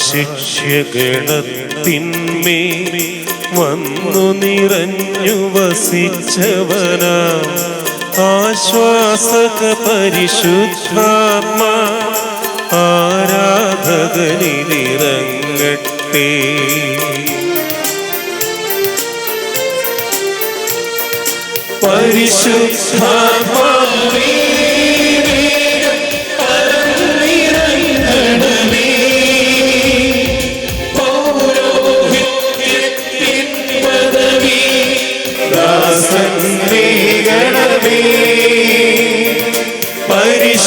നാഥാശിഷ്യഗണത്തിന്മേ വന്നു നിറഞ്ഞു വസിച്ചവന. ആശ്വാസക പരിശുദ്ധാത്മാ ആരാധകനിറങ്ങട്ടെ പരിശുദ്ധാത്മാവേ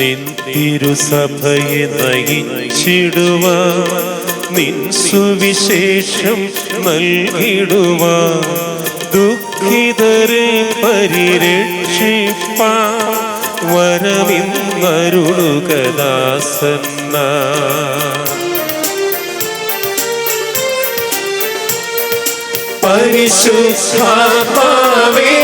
നിൻ തിരുസഭയെ നയിച്ചിടുവ. നിൻ സുവിശേഷം നൽകിടുവ. ദുഃഖിതരെ പരിരക്ഷിപ്പ. വരവിന്നരുളുകദാസന്ന പരിശുദ്ധാത്മാവേ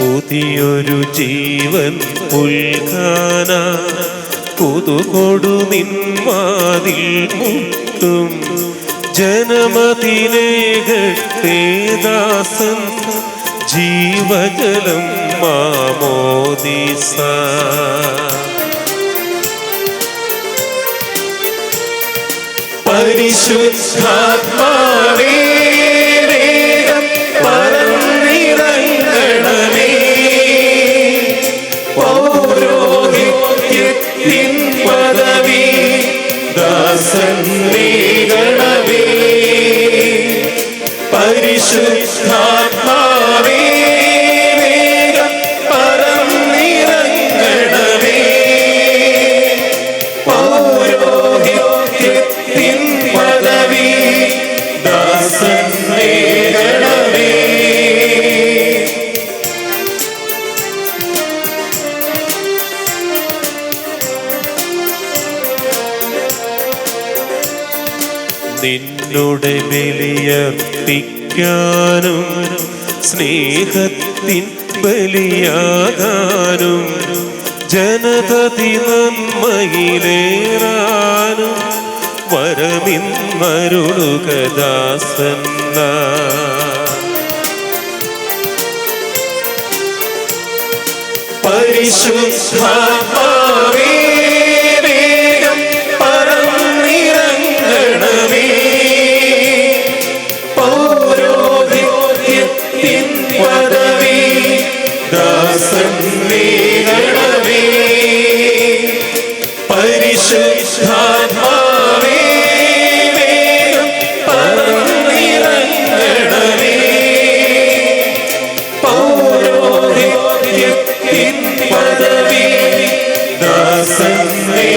പുതിയൊരു ജീവൻ പുൽകാന പുതുകൊടു നിന്മാതിൽ മുട്ടും. ജനമതിലേകട്ടെ ജീവജലം മാമോദിസ. പരിശുദ്ധാത്മാവേ പദവി ദാസൻ ഗണമേ പരിശുദ്ധാത്മാവേ നിന്നുടെ ബലിയർപ്പിക്കാനും സ്നേഹത്തിൻ ബലിയാകാനും ജനതതി നന്മയിലേറാനും വരമിന്നരുളുക ദാസന്ന സന്വേരണമേ പരിശുദ്ധാത്മാവേ പറന്നിറങ്ങണമേ പൗരോഹിത്യത്തിൻ പദവി ദാസന്വേ